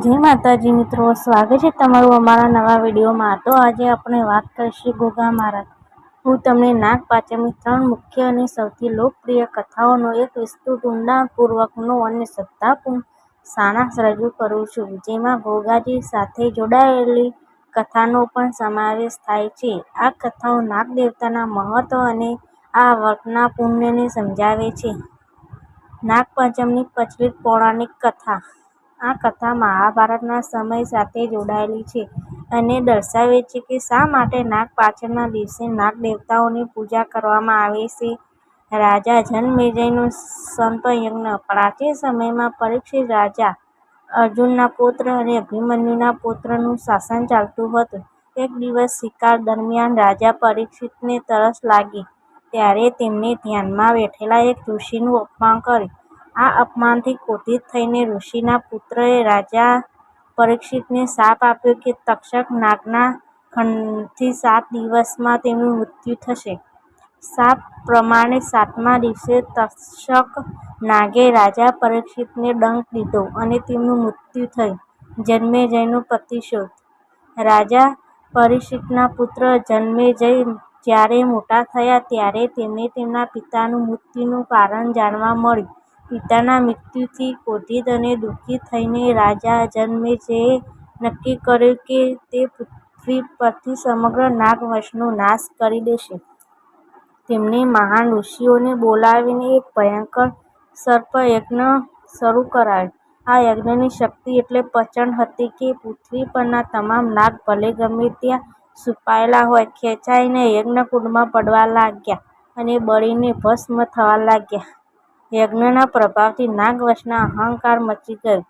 જય માતાજી મિત્રો, સ્વાગત છે તમારું અમારા નવા વિડીયોમાં. તો આજે આપણે વાત કરીશું ગોગા મહારાજ હું તમને નાગ પાંચમની ત્રણ મુખ્ય અને સૌથી લોકપ્રિય કથાઓનો એક વિસ્તૃત, ઊંડાણપૂર્વકનો અને સત્તાપૂર્ણ સારાંશ રજૂ કરું છું. જેમાં ગોગાજી સાથે જોડાયેલી કથાનો પણ સમાવેશ થાય છે. આ કથાઓ નાગ દેવતાના મહત્વ અને આ વર્તના પુણ્યને સમજાવે છે. નાગપાંચમની પ્રચલિત પૌરાણિક કથા. આ કથા મહાભારતના સમય સાથે જોડાયેલી છે અને દર્શાવે છે કે શા માટે નાગ પાછળના દિવસે નાગ દેવતાઓની પૂજા કરવામાં આવે છે. રાજા જન્મેજયનો સંત યજ્ઞ. પ્રાચીન સમયમાં પરીક્ષિત રાજા અર્જુનના પૌત્ર અને અભિમન્યુના પૌત્રનું શાસન ચાલતું હતું. એક દિવસ શિકાર દરમિયાન રાજા પરીક્ષિતને તરસ લાગી. ત્યારે તેમણે ધ્યાનમાં બેઠેલા એક ઋષિનું અપમાન કર્યું. આ અપમાનથી ક્રોધિત થઈને ઋષિના પુત્રએ રાજા પરીક્ષિતને શાપ આપ્યો કે તક્ષક નાગના ખંડથી સાત દિવસમાં તેમનું મૃત્યુ થશે. શાપ પ્રમાણે સાતમા દિવસે તક્ષક નાગે રાજા પરીક્ષિતને ડંખ દીધો અને તેમનું મૃત્યુ થયું. જનમેજયનો પ્રતિશોધ. રાજા પરીક્ષિતના પુત્ર જન્મેજય જ્યારે મોટા થયા ત્યારે તેમને તેમના પિતાનું મૃત્યુનું કારણ જાણવા મળ્યું. પિતાના મૃત્યુથી ક્રોધિત અને દુઃખી થઈને રાજા જનમેજયે નક્કી કર્યું કે તે પૃથ્વી પરથી સમગ્ર નાગવંશનો નાશ કરી દેશે. તેમણે મહાન ઋષિઓને બોલાવીને એક ભયંકર સર્પ યજ્ઞ શરૂ કરાયો. આ યજ્ઞની શક્તિ એટલે પ્રચંડ હતી કે પૃથ્વી પરના તમામ નાગ ભલે ગમે ત્યાં છુપાયેલા હોય, ખેંચાઈને યજ્ઞકુંડમાં પડવા લાગ્યા અને બળીને ભસ્મ થવા લાગ્યા. યજ્ઞના પ્રભાવથી નાગવંશમાં અહંકાર મચી ગયો.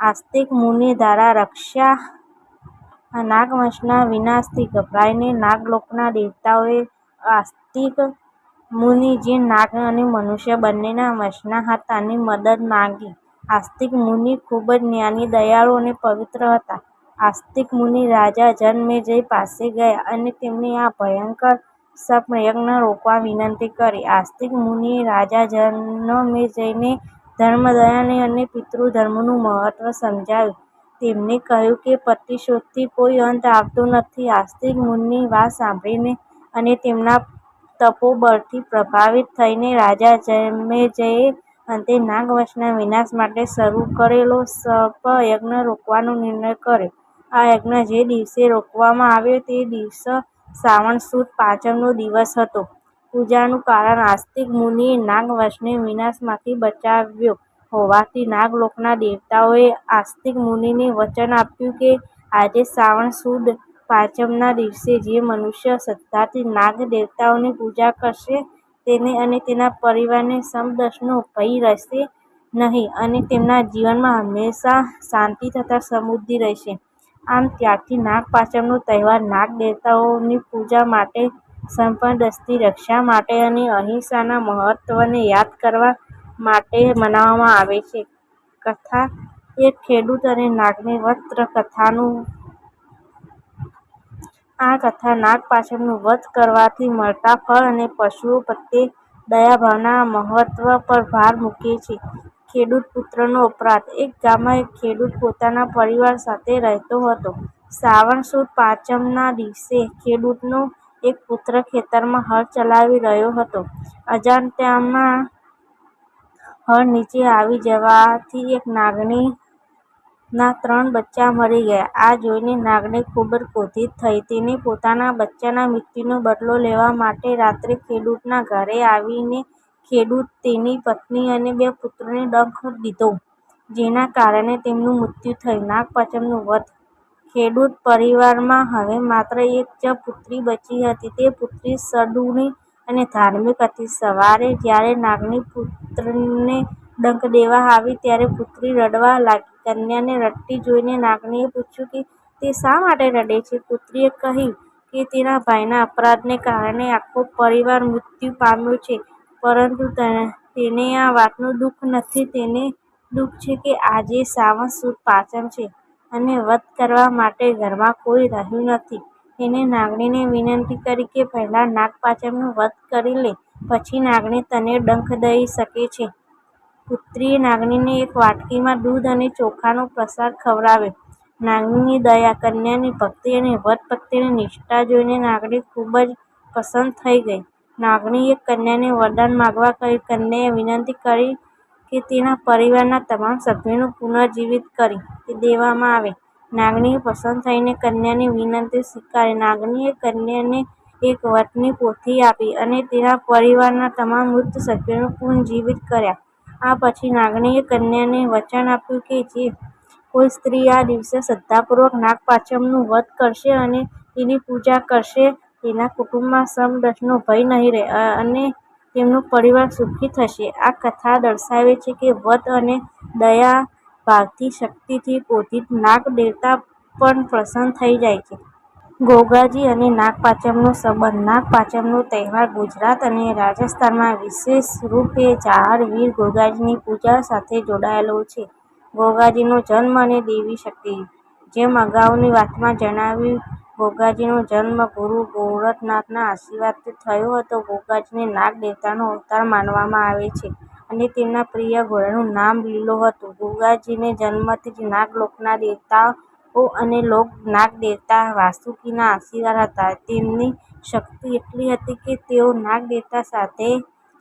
આસ્તિક મુનિ દ્વારા રક્ષા નાગવંશના વિનાશથી ગભરાઈને નાગલોકના દેવતાઓએ આસ્તિક મુનિ જે નાગ અને મનુષ્ય બંનેના વંશના હતા અને મદદ માંગી. આસ્તિક મુનિ ખૂબ જ જ્ઞાની, દયાળુ અને પવિત્ર હતા. આસ્તિક મુનિ રાજા જન્મેજય પાસે ગયા અને તેમને આ ભયંકર સર્પયજ્ઞ રોકવા વિનંતી કરી. આસ્તિક મુનિએ રાજા જનમેજયને જઈને ધર્મદયાને અને પિતૃધર્મનું મહત્વ સમજાવ્યું તેમને કહ્યું કે પ્રતિશોધથી કોઈ અંત આવતો નથી. આસ્તિક મુનિની વાત સાંભળીને અને તેમના તપોબળથી પ્રભાવિત થઈને રાજા જનમેજયે અંતે નાગવંશના વિનાશ માટે શરૂ કરેલો સર્પયજ્ઞ રોકવાનો નિર્ણય કર્યો. આ યજ્ઞ જે દિવસે રોકવામાં આવ્યો તે દિવસ શ્રાવણ સુદ પાંચમનો દિવસ હતો. પૂજાનું કારણ આસ્તિક મુનિએ નાગવંશને વિનાશમાંથી બચાવ્યો હોવાથી નાગલોકના દેવતાઓએ આસ્તિક મુનિને વચન આપ્યું કે આજે શ્રાવણ સુદ પાંચમના દિવસે જે મનુષ્ય શ્રદ્ધાથી નાગ દેવતાઓની પૂજા કરશે તેને અને તેના પરિવારને સમદર્શનો ભય રહેશે નહીં અને તેમના જીવનમાં હંમેશા શાંતિ તથા સમૃદ્ધિ રહેશે. આમ ત્યારથી નાગપાંચમનો તહેવાર નાગ દેવતાઓની પૂજા માટે સંપદસ્તી રક્ષા માટે અને અહિંસાના મહત્વને યાદ કરવા માટે મનાવવામાં આવે છે. કથા એક ખેડૂત અને નાગની વસ્ત્ર કથાનું, આ કથા નાગપાંચમનું વ્રત કરવાથી મળતા ફળ અને પશુઓ પ્રત્યે દયાભાવના મહત્વ પર ભાર મૂકે છે. ખેડૂત પુત્રનો અપરાધ. એક ગામમાં એક ખેડૂત પોતાના પરિવાર સાથે રહેતો હતો. શ્રાવણ સુદ પાંચમના દિવસે ખેડૂતનો એક પુત્ર ખેતરમાં હળ ચલાવી રહ્યો હતો. અજાણતામાં હળ નીચે આવી જવાથી એક નાગણીના ત્રણ બચ્ચા મરી ગયા. આ જોઈને નાગણી ખૂબ જ ક્રોધિત થઈ. તેણે પોતાના બચ્ચાના મૃત્યુનો બદલો લેવા માટે રાત્રે ખેડૂતના ઘરે આવીને ખેડૂત તેની પત્ની અને બે પુત્રોને ડંખ દીધો, જેના કારણે તેમનું મૃત્યુ થયું. નાગપંચમનું વ્રત ખેડૂત પરિવારમાં હવે માત્ર એક જ પુત્રી બચી હતી. તે પુત્રી સડુની અને ધાર્મિક હતી. સવારે જ્યારે નાગની પુત્રને ડંખ દેવા આવી, ત્યારે પુત્રી રડવા લાગી. કન્યાને રડતી જોઈને નાગનીએ પૂછ્યું કે, તે શા માટે રડે છે? પુત્રીએ કહ્યું કે, તેના ભાઈના અપરાધને કારણે આખો પરિવાર મૃત્યુ પામ્યો છે. પરંતુ તેને આ વાતનું દુઃખ નથી તેને દુઃખ છે કે આજે શ્રાવણ સુદ પાંચમ છે અને વ્રત કરવા માટે ઘરમાં કોઈ રહ્યું નથી તેણે નાગણીને વિનંતી કરી કે પહેલા નાગપાંચમનું વ્રત કરી લે પછી નાગણી તને ડંખ દઈ શકે છે પુત્રીએ નાગણીને એક વાટકીમાં દૂધ અને ચોખાનો પ્રસાદ ખવડાવ્યો. નાગણીની દયા, કન્યાની ભક્તિ અને વ્રત પ્રત્યેની નિષ્ઠા જોઈને નાગણી ખૂબ જ પ્રસન્ન થઈ ગઈ. નાગણીએ કન્યાને વરદાન માગવા કહ્યું. કન્યાએ વિનંતી કરી કે તેના પરિવારના તમામ સભ્યોને પુનર્જીવિત કરી દેવામાં આવે. નાગણીએ પ્રસન્ન થઈને કન્યાની વિનંતી સ્વીકારી. નાગણીએ કન્યાને એક વટની પોથી આપી અને તેના પરિવારના તમામ મૃત સભ્યોને પુનર્જીવિત કર્યા. આ પછી નાગણીએ કન્યાને વચન આપ્યું કે જે કોઈ સ્ત્રી આ દિવસે શ્રદ્ધાપૂર્વક નાગપાંચમનું વ્રત કરશે અને તેની પૂજા કરશે તેના કુટુંબમાં સમદર્શનો ભય નહીં રહે અને તેમનો પરિવાર સુખી થશે. આ કથા દર્શાવે છે કે વ્રત અને દયા દયાભાવની શક્તિથી ક્રોધિત નાગ દેવતા પણ પ્રસન્ન થઈ જાય છે. ગોગાજી અને નાગપાંચમનો સંબંધ નાગપાંચમનો તહેવાર ગુજરાત અને રાજસ્થાનમાં વિશેષ રૂપે ચાર વીર ગોગાજીની પૂજા સાથે જોડાયેલો છે. ગોગાજીનો જન્મ અને દૈવી શક્તિ જેમ અગાઉની વાતમાં જણાવ્યું ગોગાજીનો જન્મ ગુરુ ગોરખનાથના આશીર્વાદથી થયો હતો. ગોગાજીને નાગ દેવતાનો અવતાર માનવામાં આવે છે અને તેમના પ્રિય ઘોડાનું નામ લીલો હતું. ગોગાજીને જન્મથી જ નાગલોકના દેવતાઓ અને લોક નાગદેવતા વાસુકીના આશીર્વાદ હતા. તેમની શક્તિ એટલી હતી કે તેઓ નાગદેવતા સાથે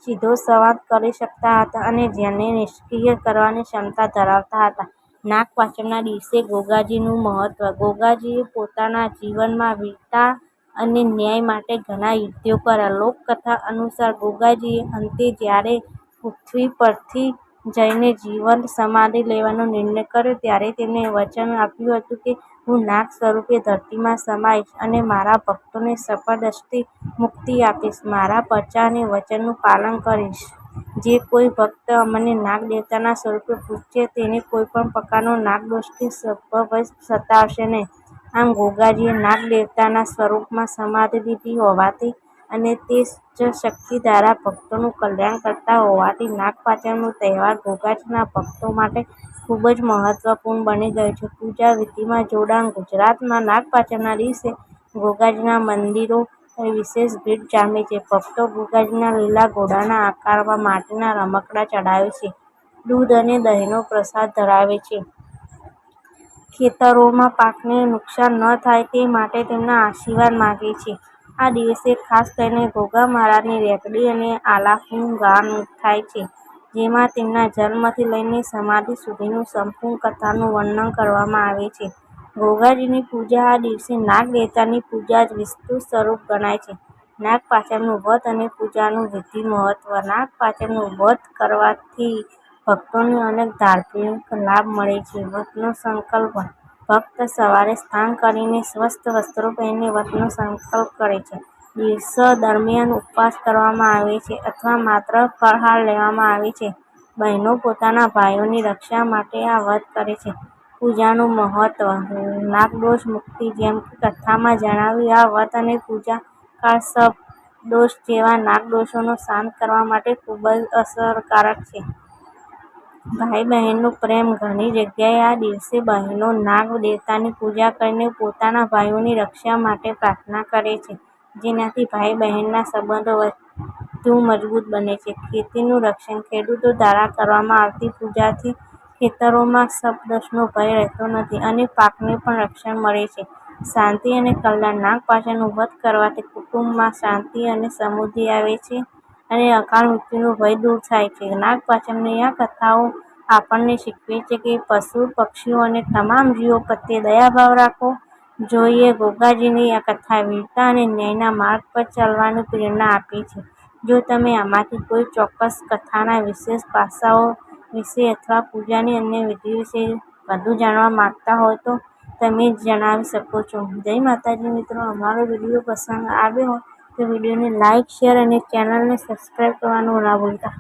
સીધો સંવાદ કરી શકતા હતા અને જેને નિષ્ક્રિય કરવાની ક્ષમતા ધરાવતા હતા. નાગપાંચમના દિવસે ગોગાજીનું મહત્વ ગોગાજીએ પોતાના જીવનમાં વીરતા અને ન્યાય માટે ઘણા યુદ્ધો કર્યા. લોકકથા અનુસાર ગોગાજીએ અંતે જ્યારે પૃથ્વી પરથી જઈને જીવન સમાધિ લેવાનો નિર્ણય કર્યો, ત્યારે તેમણે વચન આપ્યું હતું કે, હું નાગ સ્વરૂપે ધરતીમાં સમાઈશ અને મારા ભક્તોને સર્પદંશથી મુક્તિ આપીશ. મારા પ્રચાર અને વચનનું પાલન કરીશ. જે કોઈ ભક્ત મને નાગદેવતાના સ્વરૂપે પૂજશે તેને કોઈ પણ પ્રકારનો નાગદોષ કે સર્પભય સતાવશે નહીં. આમ ગોગાજીએ નાગદેવતાના સ્વરૂપમાં સમાધિ લીધી હોવાથી અને તે જ શક્તિ દ્વારા ભક્તોનું કલ્યાણ કરતા હોવાથી નાગપાંચમનો તહેવાર ગોગાજીના ભક્તો માટે ખૂબ જ મહત્વપૂર્ણ બની ગયો છે. પૂજા વિધિમાં જોડાણ ગુજરાતમાં નાગપાંચમના દિવસે ગોગાજીના મંદિરો વિશેષ ભીડ જામે છે. ભક્તો ગુગાજીના લીલા ઘોડાના આકારમાં માટીના રમકડાં ચડાવે છે. દૂધ અને દહીંનો પ્રસાદ ધરાવે છે. ખેતરોમાં પાકને નુકસાન ન થાય તે માટે તેમના આશીર્વાદ માગે છે. આ દિવસે ખાસ કરીને ગોગા મહારાજની રેકડી અને આલાપનું ગાન થાય છે. જેમાં તેમના જન્મથી લઈને સમાધિ સુધીનું સંપૂર્ણ કથાનું વર્ણન કરવામાં આવે છે. ગોગાજીની પૂજા આ દિવસે નાગ દેવતાની પૂજા જ વિસ્તૃત સ્વરૂપ ગણાય છે. નાગ પાચમનું વ્રત અને પૂજાનું વિધિ મહત્વ નાગપાંચમનું વ્રત કરવાથી ભક્તોને અનેક ધાર્મિક લાભ મળે છે. વ્રતનો સંકલ્પ ભક્ત સવારે સ્નાન કરીને સ્વસ્થ વસ્ત્રો પહેરીને વ્રતનો સંકલ્પ કરે છે. દિવસ દરમિયાન ઉપવાસ કરવામાં આવે છે અથવા માત્ર ફળહાર લેવામાં આવે છે. બહેનો પોતાના ભાઈઓની રક્ષા માટે આ વ્રત કરે છે. પૂજાનું મહત્વ નાગદોષ મુક્તિ જેમ કે કથામાં જણાવ્યું, આ વ્રત અને પૂજા કાળ સર્પદોષ જેવા નાગદોષોનો શાંત કરવા માટે ખૂબ જ અસરકારક છે. ભાઈ બહેનનો પ્રેમ ઘણી જગ્યાએ આ દિવસે બહેનો નાગ દેવતાની પૂજા કરીને પોતાના ભાઈઓની રક્ષા માટે પ્રાર્થના કરે છે. જેનાથી ભાઈ બહેનના સંબંધો વધુ મજબૂત બને છે. ખેતીનું રક્ષણ ખેડૂતો દ્વારા કરવામાં આવતી પૂજાથી ખેતરોમાં સર્પદંશનો ભય રહેતો નથી અને પાકને પણ રક્ષણ મળે છે. શાંતિ અને કલ્યાણ નાગપાંચમનું વધ કરવાથી કુટુંબમાં શાંતિ અને સમૃદ્ધિ આવે છે અને અકાળ મૃત્યુનો ભય દૂર થાય છે. નાગપાંચમની આ કથાઓ આપણને શીખવે છે કે પશુ, પક્ષીઓ અને તમામ જીવો પ્રત્યે દયાભાવ રાખવો જોઈએ. ગોગાજીની આ કથા વીરતા અને ન્યાયના માર્ગ પર ચાલવાની પ્રેરણા આપે છે. જો તમે આમાંથી કોઈ ચોક્કસ કથાના વિશેષ પાસાઓ વિશે અથવા પૂજાની અન્ય વિધિ વિશે વધુ જાણવા માગતા હોય તો તમે જણાવી શકો છો. જય માતાજી મિત્રો, અમારો વીડિયો પસંદ આવ્યો હોય તો વિડીયોને લાઇક શેર અને ચેનલને સબસ્ક્રાઇબ કરવાનું ના ભૂલતા.